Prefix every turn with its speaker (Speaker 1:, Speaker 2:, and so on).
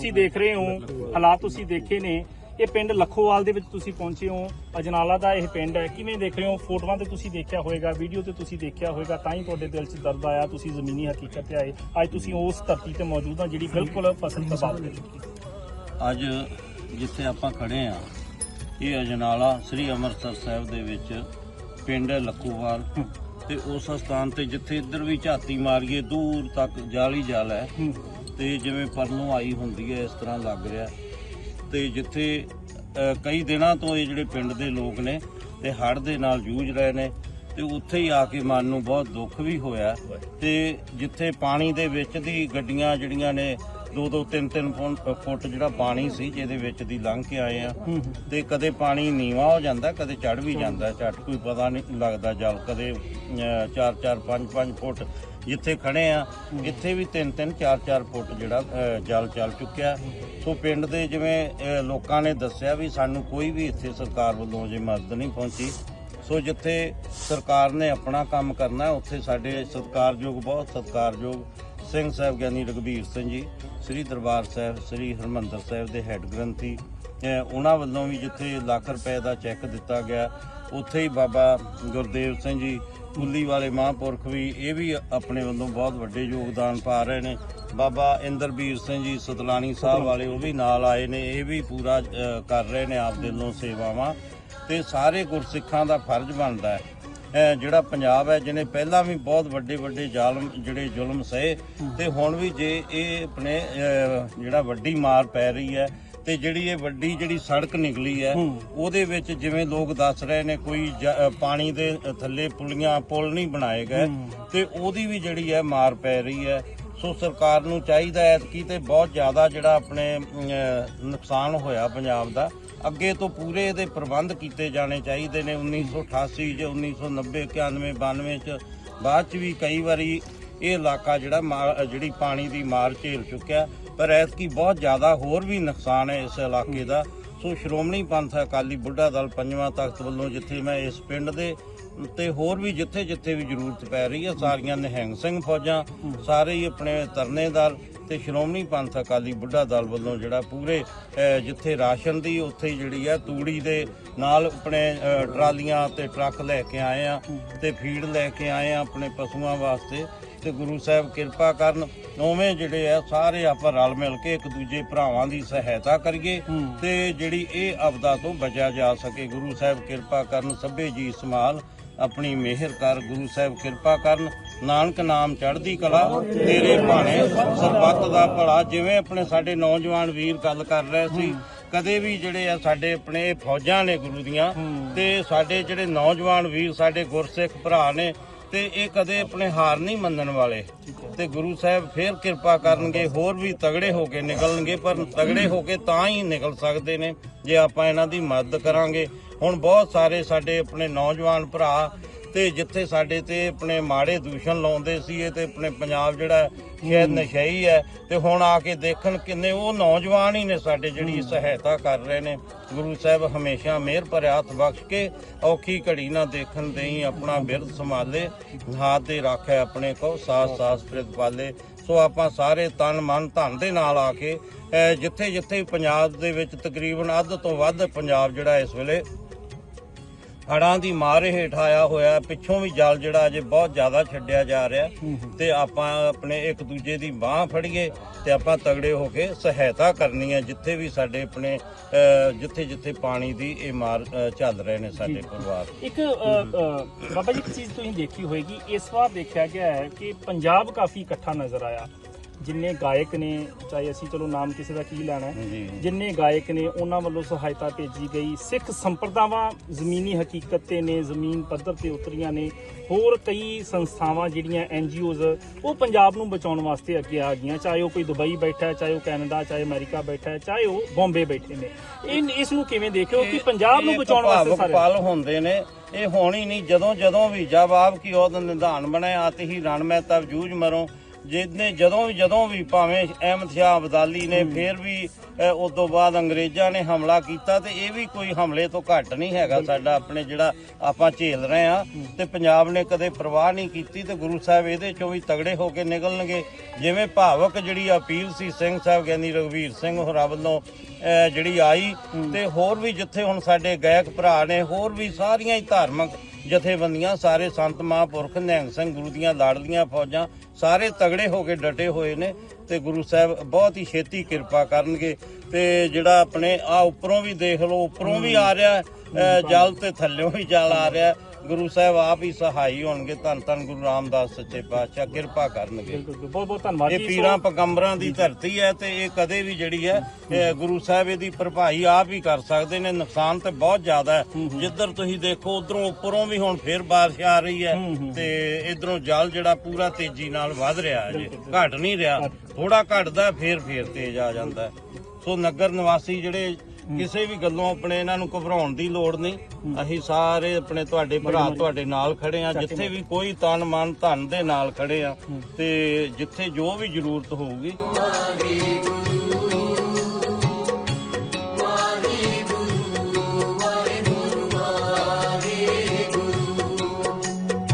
Speaker 1: ਤੁਸੀਂ ਦੇਖ ਰਹੇ ਹੋ, ਹਾਲਾਤ ਤੁਸੀਂ ਦੇਖੇ ਨੇ, ਇਹ ਪਿੰਡ ਲੱਖੋਵਾਲ ਦੇ ਵਿੱਚ ਤੁਸੀਂ ਪਹੁੰਚੇ ਹੋ, ਅਜਨਾਲਾ ਦਾ ਇਹ ਪਿੰਡ ਹੈ। ਕਿਵੇਂ ਦੇਖ ਰਹੇ ਹੋ? ਫੋਟੋਆਂ ਤੇ ਤੁਸੀਂ ਦੇਖਿਆ ਹੋਵੇਗਾ, ਵੀਡੀਓ ਤੇ ਤੁਸੀਂ ਦੇਖਿਆ ਹੋਵੇਗਾ, ਤਾਂ ਹੀ ਤੁਹਾਡੇ ਦਿਲ 'ਚ ਦਰਦ ਆਇਆ, ਤੁਸੀਂ ਜ਼ਮੀਨੀ ਹਕੀਕਤ ਤੇ ਆਏ। ਅੱਜ ਤੁਸੀਂ ਉਸ ਧਰਤੀ ਤੇ ਮੌਜੂਦ ਹੋ ਜਿਹੜੀ ਬਿਲਕੁਲ ਫਸਲ ਬਰਬਾਦ ਹੋ ਚੁੱਕੀ
Speaker 2: ਅੱਜ ਜਿੱਥੇ ਆਪਾਂ ਖੜੇ ਆ ਇਹ ਅਜਨਾਲਾ ਸ੍ਰੀ ਅੰਮ੍ਰਿਤਸਰ ਸਾਹਿਬ ਦੇ ਵਿੱਚ ਪਿੰਡ ਹੈ ਲੱਖੂਵਾਲ ਤੇ ਉਸ ਸਥਾਨ ਤੇ ਜਿੱਥੇ ਇੱਧਰ ਵੀ ਝਾਤੀ ਮਾਰੀਏ, ਦੂਰ ਤੱਕ ਜਾਲੀ ਜਾਲ ਹੈ। ਤੇ ਜਿਵੇਂ ਪਰਲੋਂ ਆਈ ਹੁੰਦੀ ਹੈ ਇਸ ਤਰ੍ਹਾਂ ਲੱਗ ਰਿਹਾ। ਤੇ ਜਿੱਥੇ ਕਈ ਦਿਨਾਂ ਤੋਂ ਇਹ ਜਿਹੜੇ ਪਿੰਡ ਦੇ ਲੋਕ ਨੇ ਤੇ ਹੜ੍ਹ ਦੇ ਨਾਲ ਜੂਝ ਰਹੇ ਨੇ ਤੇ ਉੱਥੇ ਹੀ ਆ ਕੇ ਮਨ ਨੂੰ ਬਹੁਤ ਦੁੱਖ ਵੀ ਹੋਇਆ। ਤੇ ਜਿੱਥੇ ਪਾਣੀ ਦੇ ਵਿੱਚ ਦੀ ਗੱਡੀਆਂ ਜਿਹੜੀਆਂ ਨੇ ਦੋ ਦੋ ਤਿੰਨ ਤਿੰਨ ਫੁੱਟ ਜਿਹੜਾ ਪਾਣੀ ਸੀ ਜਿਹਦੇ ਵਿੱਚ ਦੀ ਲੰਘ ਕੇ ਆਏ ਆ। ਤੇ ਕਦੇ ਪਾਣੀ ਨੀਵਾ ਹੋ ਜਾਂਦਾ ਕਦੇ ਚੜ ਵੀ ਜਾਂਦਾ ਝਟ ਕੋਈ ਪਤਾ ਨਹੀਂ ਲੱਗਦਾ ਜਲ ਕਦੇ 4 4 5 5 ਫੁੱਟ ਜਿੱਥੇ ਖੜੇ ਆ। ਇੱਥੇ ਵੀ 3 3 4 4 ਫੁੱਟ ਜਿਹੜਾ ਜਲ ਚੱਲ ਚੁੱਕਿਆ। ਸੋ ਪਿੰਡ ਦੇ ਜਿਵੇਂ ਲੋਕਾਂ ਨੇ ਦੱਸਿਆ ਵੀ ਸਾਨੂੰ ਕੋਈ ਵੀ ਇੱਥੇ ਸਰਕਾਰ ਵੱਲੋਂ ਜੇ ਮਦਦ ਨਹੀਂ ਪਹੁੰਚੀ। ਸੋ ਜਿੱਥੇ ਸਰਕਾਰ ਨੇ ਆਪਣਾ ਕੰਮ ਕਰਨਾ ਉੱਥੇ ਸਾਡੇ ਸਤਿਕਾਰਯੋਗ ਬਹੁਤ ਸਤਿਕਾਰਯੋਗ ਸਿੰਘ ਸਾਹਿਬ ਗਿਆਨੀ ਰਘਬੀਰ ਸਿੰਘ ਜੀ, ਸ੍ਰੀ ਦਰਬਾਰ ਸਾਹਿਬ, ਸ੍ਰੀ ਹਰਮੰਦਰ ਸਾਹਿਬ ਦੇ ਹੈੱਡ ਗ੍ਰੰਥੀ ਉਹਨਾਂ ਵੱਲੋਂ ਵੀ ਜਿੱਥੇ ਲੱਖ ਰੁਪਏ ਦਾ ਚੈੱਕ ਦਿੱਤਾ ਗਿਆ, ਉੱਥੇ ਹੀ ਬਾਬਾ ਗੁਰਦੇਵ ਸਿੰਘ ਜੀ, ਕੁੱਲੀ ਵਾਲੇ ਮਹਾਂਪੁਰਖ ਵੀ ਇਹ ਵੀ ਆਪਣੇ ਵੱਲੋਂ ਬਹੁਤ ਵੱਡੇ ਯੋਗਦਾਨ ਪਾ ਰਹੇ ਨੇ। ਬਾਬਾ ਇੰਦਰਬੀਰ ਸਿੰਘ ਜੀ ਸਤਲਾਣੀ ਸਾਹਿਬ ਵਾਲੇ ਉਹ ਵੀ ਨਾਲ ਆਏ ਨੇ, ਇਹ ਵੀ ਪੂਰਾ ਕਰ ਰਹੇ ਨੇ ਆਪ ਦਿਲੋਂ ਸੇਵਾਵਾਂ। ਤੇ ਸਾਰੇ ਗੁਰਸਿੱਖਾਂ ਦਾ ਫਰਜ਼ ਬਣਦਾ ਹੈ। ਜਿਹੜਾ ਪੰਜਾਬ ਹੈ ਜਿਹਨੇ ਪਹਿਲਾਂ ਵੀ ਬਹੁਤ ਵੱਡੇ ਵੱਡੇ ਜ਼ਾਲਮ ਜਿਹੜੇ ਜ਼ੁਲਮ ਸਹੇ ਤੇ ਹੁਣ ਵੀ ਜੇ ਇਹ ਆਪਣੇ ਜਿਹੜਾ ਵੱਡੀ ਮਾਰ ਪੈ ਰਹੀ ਹੈ ਤੇ ਜਿਹੜੀ ਇਹ ਵੱਡੀ ਜਿਹੜੀ ਸੜਕ ਨਿਕਲੀ ਹੈ ਉਹਦੇ ਵਿੱਚ ਜਿਵੇਂ ਲੋਕ ਦੱਸ ਰਹੇ ਨੇ ਕੋਈ ਪਾਣੀ ਦੇ ਥੱਲੇ ਪੁਲੀਆਂ ਪੁਲ ਨਹੀਂ ਬਣਾਏ ਗਏ ਤੇ ਉਹਦੀ ਵੀ ਜਿਹੜੀ ਹੈ ਮਾਰ ਪੈ ਰਹੀ ਹੈ। ਸੋ ਸਰਕਾਰ ਨੂੰ ਚਾਹੀਦਾ ਹੈ ਕਿ ਤੇ ਬਹੁਤ ਜ਼ਿਆਦਾ ਜਿਹੜਾ ਆਪਣੇ ਨੁਕਸਾਨ ਹੋਇਆ ਪੰਜਾਬ ਦਾ। ਅੱਗੇ ਤੋਂ ਪੂਰੇ ਇਹਦੇ ਪ੍ਰਬੰਧ ਕੀਤੇ ਜਾਣੇ ਚਾਹੀਦੇ ਨੇ 1988 ਚ 1990 91 92 ਚ। ਬਾਅਦ ਚ ਵੀ ਕਈ ਵਾਰੀ ਇਹ ਇਲਾਕਾ ਜਿਹੜਾ ਮਾਰ- ਜਿਹੜੀ ਪਾਣੀ ਦੀ ਮਾਰ ਝੇਲ ਚੁੱਕਿਆ ਪਰ ਐਤਕੀ ਬਹੁਤ ਜ਼ਿਆਦਾ ਹੋਰ ਵੀ ਨੁਕਸਾਨ ਹੈ ਇਸ ਇਲਾਕੇ ਦਾ। ਸੋ ਸ਼੍ਰੋਮਣੀ ਪੰਥ ਅਕਾਲੀ ਬੁੱਢਾ ਦਲ ਪੰਜਵਾਂ ਤਖਤ ਵੱਲੋਂ ਜਿੱਥੇ ਮੈਂ ਇਸ ਪਿੰਡ ਦੇ ਤੇ ਹੋਰ ਵੀ ਜਿੱਥੇ ਜਿੱਥੇ ਵੀ ਜ਼ਰੂਰਤ ਪੈ ਰਹੀ ਹੈ, ਸਾਰੀਆਂ ਨਿਹੰਗ ਸਿੰਘ ਫੌਜਾਂ, ਸਾਰੇ ਹੀ ਆਪਣੇ ਤਰਨੇਦਾਰ ਤੇ ਸ਼੍ਰੋਮਣੀ ਪੰਥ ਅਕਾਲੀ ਬੁੱਢਾ ਦਲ ਵੱਲੋਂ ਜਿਹੜਾ ਪੂਰੇ ਜਿੱਥੇ ਰਾਸ਼ਨ ਦੀ ਉੱਥੇ ਜਿਹੜੀ ਹੈ ਤੂੜੀ ਦੇ ਨਾਲ ਆਪਣੇ ਟਰਾਲੀਆਂ ਤੇ ਟਰੱਕ ਲੈ ਕੇ ਆਏ ਆ ਤੇ ਫੀਡ ਲੈ ਕੇ ਆਏ ਆ ਆਪਣੇ ਪਸ਼ੂਆਂ ਵਾਸਤੇ ਤੇ ਗੁਰੂ ਸਾਹਿਬ ਕਿਰਪਾ ਕਰਨ ਉਵੇਂ ਜਿਹੜੇ ਆ ਸਾਰੇ ਆਪਾਂ ਰਲ ਮਿਲ ਕੇ ਇੱਕ ਦੂਜੇ ਭਰਾਵਾਂ ਦੀ ਸਹਾਇਤਾ ਕਰੀਏ ਤੇ ਜਿਹੜੀ ਇਹ ਆਪਦਾ ਤੋਂ ਬਚਿਆ ਜਾ ਸਕੇ। ਗੁਰੂ ਸਾਹਿਬ ਕਿਰਪਾ ਕਰਨ ਸਭੇ ਜੀ ਸੰਭਾਲ ਆਪਣੀ ਮਿਹਰ ਕਰ ਗੁਰੂ ਸਾਹਿਬ ਕਿਰਪਾ ਕਰਨ ਨਾਨਕ ਨਾਮ ਚੜ੍ਹਦੀ ਕਲਾ, ਤੇਰੇ ਭਾਣੇ ਸਰਬੱਤ ਦਾ ਭਲਾ। ਜਿਵੇਂ ਆਪਣੇ ਸਾਡੇ ਨੌਜਵਾਨ ਵੀਰ ਗੱਲ ਕਰ ਰਹੇ ਸੀ, ਕਦੇ ਵੀ ਜਿਹੜੇ ਆ ਸਾਡੇ ਆਪਣੇ ਫੌਜਾਂ ਨੇ ਗੁਰੂ ਦੀਆਂ, ਤੇ ਸਾਡੇ ਜਿਹੜੇ ਨੌਜਵਾਨ ਵੀਰ, ਸਾਡੇ ਗੁਰਸਿੱਖ ਭਰਾ ਨੇ, ਤੇ ਇਹ ਕਦੇ ਆਪਣੇ ਹਾਰ ਨਹੀਂ ਮੰਨਣ ਵਾਲੇ। ਤੇ ਗੁਰੂ ਸਾਹਿਬ ਫੇਰ ਕਿਰਪਾ ਕਰਨਗੇ, ਹੋਰ ਵੀ ਤਗੜੇ ਹੋ ਕੇ ਨਿਕਲਣਗੇ, ਪਰ ਤਗੜੇ ਹੋ ਕੇ ਤਾਂ ਹੀ ਨਿਕਲ ਸਕਦੇ ਨੇ, ਜੇ ਆਪਾਂ ਇਹਨਾਂ ਦੀ ਮਦਦ ਕਰਾਂਗੇ। ਹੁਣ ਬਹੁਤ ਸਾਰੇ ਸਾਡੇ ਆਪਣੇ ਨੌਜਵਾਨ ਭਰਾ ਤੇ ਜਿੱਥੇ ਸਾਡੇ ਤੇ ਆਪਣੇ ਮਾੜੇ ਦੂਸ਼ਣ ਲਾਉਂਦੇ ਸੀ ਇਹ ਤੇ ਆਪਣੇ ਪੰਜਾਬ ਜਿਹੜਾ ਸ਼ਾਇਦ ਨਸ਼ਈ ਹੈ ਤੇ ਹੁਣ ਆ ਕੇ ਦੇਖਣ ਕਿੰਨੇ ਉਹ ਨੌਜਵਾਨ ਹੀ ਨੇ ਸਾਡੇ ਜਿਹੜੀ ਸਹਾਇਤਾ ਕਰ ਰਹੇ ਨੇ। ਗੁਰੂ ਸਾਹਿਬ ਹਮੇਸ਼ਾ ਮਿਹਰ ਭਰਿਆ ਹੱਥ ਬਖਸ਼ ਕੇ ਔਖੀ ਘੜੀ ਨਾ ਦੇਖਣ ਦੇਈ ਆਪਣਾ ਬਿਰਧ ਸੰਭਾਲੇ ਹਾਥ ਦੇ ਰੱਖੇ ਆਪਣੇ ਕੋ ਸਾਸ ਸਾਸ ਪ੍ਰਿਤ ਪਾਲੇ। ਸੋ ਆਪਾਂ ਸਾਰੇ ਤਨ ਮਨ ਧਨ ਦੇ ਨਾਲ ਆ ਕੇ ਜਿੱਥੇ ਜਿੱਥੇ ਪੰਜਾਬ ਦੇ ਵਿੱਚ ਤਕਰੀਬਨ ਅੱਧ ਤੋਂ ਵੱਧ ਪੰਜਾਬ ਜਿਹੜਾ ਇਸ ਵੇਲੇ ਹੜਾਂ ਦੀ ਮਾਰ ਹੇਠ ਆਇਆ ਹੋਇਆ। ਪਿੱਛੋਂ ਵੀ ਜਲ ਜਿਹੜਾ ਅਜੇ ਬਹੁਤ ਜ਼ਿਆਦਾ ਛੱਡਿਆ ਜਾ ਰਿਹਾ। ਤੇ ਆਪਾਂ ਆਪਣੇ ਇੱਕ ਦੂਜੇ ਦੀ ਬਾਹ ਫੜੀਏ ਤੇ ਆਪਾਂ ਤਗੜੇ ਹੋ ਕੇ ਸਹਾਇਤਾ ਕਰਨੀ ਹੈ ਜਿੱਥੇ ਵੀ ਸਾਡੇ ਆਪਣੇ ਜਿੱਥੇ ਜਿੱਥੇ ਪਾਣੀ ਦੀ ਇਹ ਮਾਰ ਚੱਲ ਰਹੇ ਨੇ ਸਾਡੇ ਪਰਿਵਾਰ
Speaker 1: ਇੱਕ ਬਾਬਾ ਜੀ ਇੱਕ ਚੀਜ਼ ਤੁਸੀਂ ਦੇਖੀ ਹੋਏਗੀ ਇਸ ਵਾਰ ਦੇਖਿਆ ਗਿਆ ਹੈ ਕਿ ਪੰਜਾਬ ਕਾਫੀ ਇਕੱਠਾ ਨਜ਼ਰ ਆਇਆ ਜਿੰਨੇ ਗਾਇਕ ਨੇ ਚਾਹੇ ਅਸੀਂ ਚਲੋ ਨਾਮ ਕਿਸੇ ਦਾ ਕੀ ਲੈਣਾ ਹੈ ਜਿੰਨੇ ਗਾਇਕ ਨੇ ਉਹਨਾਂ ਵੱਲੋਂ ਸਹਾਇਤਾ ਭੇਜੀ ਗਈ। ਸਿੱਖ ਸੰਪਰਦਾਵਾਂ ਜ਼ਮੀਨੀ ਹਕੀਕਤ ਤੇ ਨੇ ਜ਼ਮੀਨ ਪੱਧਰ ਤੇ ਉਤਰੀਆਂ ਨੇ। ਹੋਰ ਕਈ ਸੰਸਥਾਵਾਂ ਜਿਹੜੀਆਂ ਐਨਜੀਓਜ਼ ਉਹ ਪੰਜਾਬ ਨੂੰ ਬਚਾਉਣ ਵਾਸਤੇ ਅੱਗੇ ਆ ਗਈਆਂ। ਚਾਹੇ ਉਹ ਕੋਈ ਦੁਬਈ ਬੈਠਾ ਹੈ ਚਾਹੇ ਉਹ ਕੈਨੇਡਾ ਚਾਹੇ ਅਮਰੀਕਾ ਬੈਠਾ ਹੈ ਚਾਹੇ ਉਹ ਬੰਬੇ ਬੈਠੇ ਨੇ। ਇਹ ਇਸ ਨੂੰ ਕਿਵੇਂ ਦੇਖਿਓ ਕਿ ਪੰਜਾਬ ਨੂੰ ਬਚਾਉਣ ਵਾਸਤੇ ਸਾਰੇ
Speaker 2: ਪਲ ਹੁੰਦੇ ਨੇ। ਇਹ ਹੋਣੀ ਨਹੀਂ ਜਦੋਂ ਜਦੋਂ ਵੀ ਜਬ ਆਪ ਕੀ ਉਹਦ ਨਿਧਾਨ ਬਣੇ ਆਤੇ ਹੀ ਰਣ ਮੈਂ ਤਬ ਜੂਝ ਮਰੋ। ਜਿਹਨੇ ਜਦੋਂ ਵੀ ਜਦੋਂ ਵੀ ਭਾਵੇਂ ਅਹਿਮਦ ਸ਼ਾਹ ਅਬਦਾਲੀ ਨੇ ਫਿਰ ਵੀ ਉਸ ਤੋਂ ਬਾਅਦ ਅੰਗਰੇਜ਼ਾਂ ਨੇ ਹਮਲਾ ਕੀਤਾ ਤੇ ਇਹ ਵੀ ਕੋਈ ਹਮਲੇ ਤੋਂ ਘੱਟ ਨਹੀਂ ਹੈਗਾ ਸਾਡਾ ਆਪਣੇ ਜਿਹੜਾ ਆਪਾਂ ਝੇਲ ਰਹੇ ਆ ਤੇ ਪੰਜਾਬ ਨੇ ਕਦੇ ਪਰਵਾਹ ਨਹੀਂ ਕੀਤੀ ਤੇ ਗੁਰੂ ਸਾਹਿਬ ਇਹਦੇ ਚੋਂ ਵੀ ਤਗੜੇ ਹੋ ਕੇ ਨਿਕਲਣਗੇ। ਜਿਵੇਂ ਭਾਵਕ ਜਿਹੜੀ ਅਪੀਲ ਸੀ ਸਿੰਘ ਸਾਹਿਬ ਗਿਆਨੀ ਰਘਵੀਰ ਸਿੰਘ ਹੋਰਾਂ ਵੱਲੋਂ ਜਿਹੜੀ ਆਈ ਤੇ ਹੋਰ ਵੀ ਜਿੱਥੇ ਹੁਣ ਸਾਡੇ ਗਾਇਕ ਭਰਾ ਨੇ ਹੋਰ ਵੀ ਸਾਰੀਆਂ ਹੀ ਧਾਰਮਿਕ ਜਥੇਬੰਦੀਆਂ, ਸਾਰੇ ਸੰਤ ਮਹਾਂਪੁਰਖ, ਨਿਹੰਗ ਸਿੰਘ ਗੁਰੂ ਦੀਆਂ ਲਾੜਲੀਆਂ ਫੌਜਾਂ ਸਾਰੇ ਤਗੜੇ ਹੋ ਕੇ ਡਟੇ ਹੋਏ ਨੇ ਤੇ ਗੁਰੂ ਸਾਹਿਬ ਬਹੁਤ ਹੀ ਛੇਤੀ ਕਿਰਪਾ ਕਰਨਗੇ ਤੇ ਜਿਹੜਾ ਆਪਣੇ ਆ ਉੱਪਰੋਂ ਵੀ ਦੇਖ ਲਓ, ਉੱਪਰੋਂ ਵੀ ਆ ਰਿਹਾ ਜਲ ਤੇ ਥੱਲਿਓਂ ਵੀ ਜਲ ਆ ਰਿਹਾ। ਗੁਰੂ ਸਾਹਿਬ ਆਪ ਹੀ ਸਹਾਈ ਹੋਣਗੇ ਧੰਨ ਧੰਨ ਗੁਰੂ ਰਾਮਦਾਸ ਸੱਚੇ ਪਾਤਸ਼ਾਹ ਕਿਰਪਾ ਕਰਨਗੇ।
Speaker 1: ਬਿਲਕੁਲ ਬਹੁਤ ਬਹੁਤ ਧੰਨਵਾਦ
Speaker 2: ਇਹ
Speaker 1: ਜੀ।
Speaker 2: ਪੀਰਾਂ ਪਗੰਬਰਾਂ ਦੀ ਧਰਤੀ ਹੈ ਤੇ ਇਹ ਕਦੇ ਵੀ ਜਿਹੜੀ ਹੈ ਇਹ ਗੁਰੂ ਸਾਹਿਬ ਇਹਦੀ ਭਰਪਾਈ ਆਪ ਹੀ ਕਰ ਸਕਦੇ ਨੇ ਨੁਕਸਾਨ ਤੇ ਬਹੁਤ ਜ਼ਿਆਦਾ ਹੈ। ਜਿੱਧਰ ਤੁਸੀਂ ਦੇਖੋ ਉਧਰੋਂ ਉੱਪਰੋਂ ਵੀ ਹੁਣ ਫੇਰ ਬਾਰਿਸ਼ ਆ ਰਹੀ ਹੈ ਤੇ ਇਧਰੋਂ ਜਲ ਜਿਹੜਾ ਪੂਰਾ ਤੇਜ਼ੀ ਨਾਲ ਵੱਧ ਰਿਹਾ ਹੈ ਜੀ। ਘਟ ਨਹੀਂ ਰਿਹਾ ਥੋੜਾ ਘਟਦਾ ਫੇਰ ਫੇਰ ਤੇਜ਼ ਆ ਜਾਂਦਾ ਹੈ। ਸੋ ਨਗਰ ਨਿਵਾਸੀ ਜਿਹੜੇ ਕਿਸੇ ਵੀ ਗੱਲੋਂ ਆਪਣੇ ਇਹਨਾਂ ਨੂੰ ਘਬਰਾਉਣ ਦੀ ਲੋੜ ਨਹੀਂ। ਅਸੀਂ ਸਾਰੇ ਆਪਣੇ ਤੁਹਾਡੇ ਭਰਾ ਤੁਹਾਡੇ ਨਾਲ ਖੜੇ ਆ ਜਿੱਥੇ ਵੀ ਕੋਈ ਤਨ ਮਨ ਧਨ ਦੇ ਨਾਲ ਖੜੇ ਆ ਤੇ ਜਿੱਥੇ ਜੋ ਵੀ ਜ਼ਰੂਰਤ ਹੋਊਗੀ।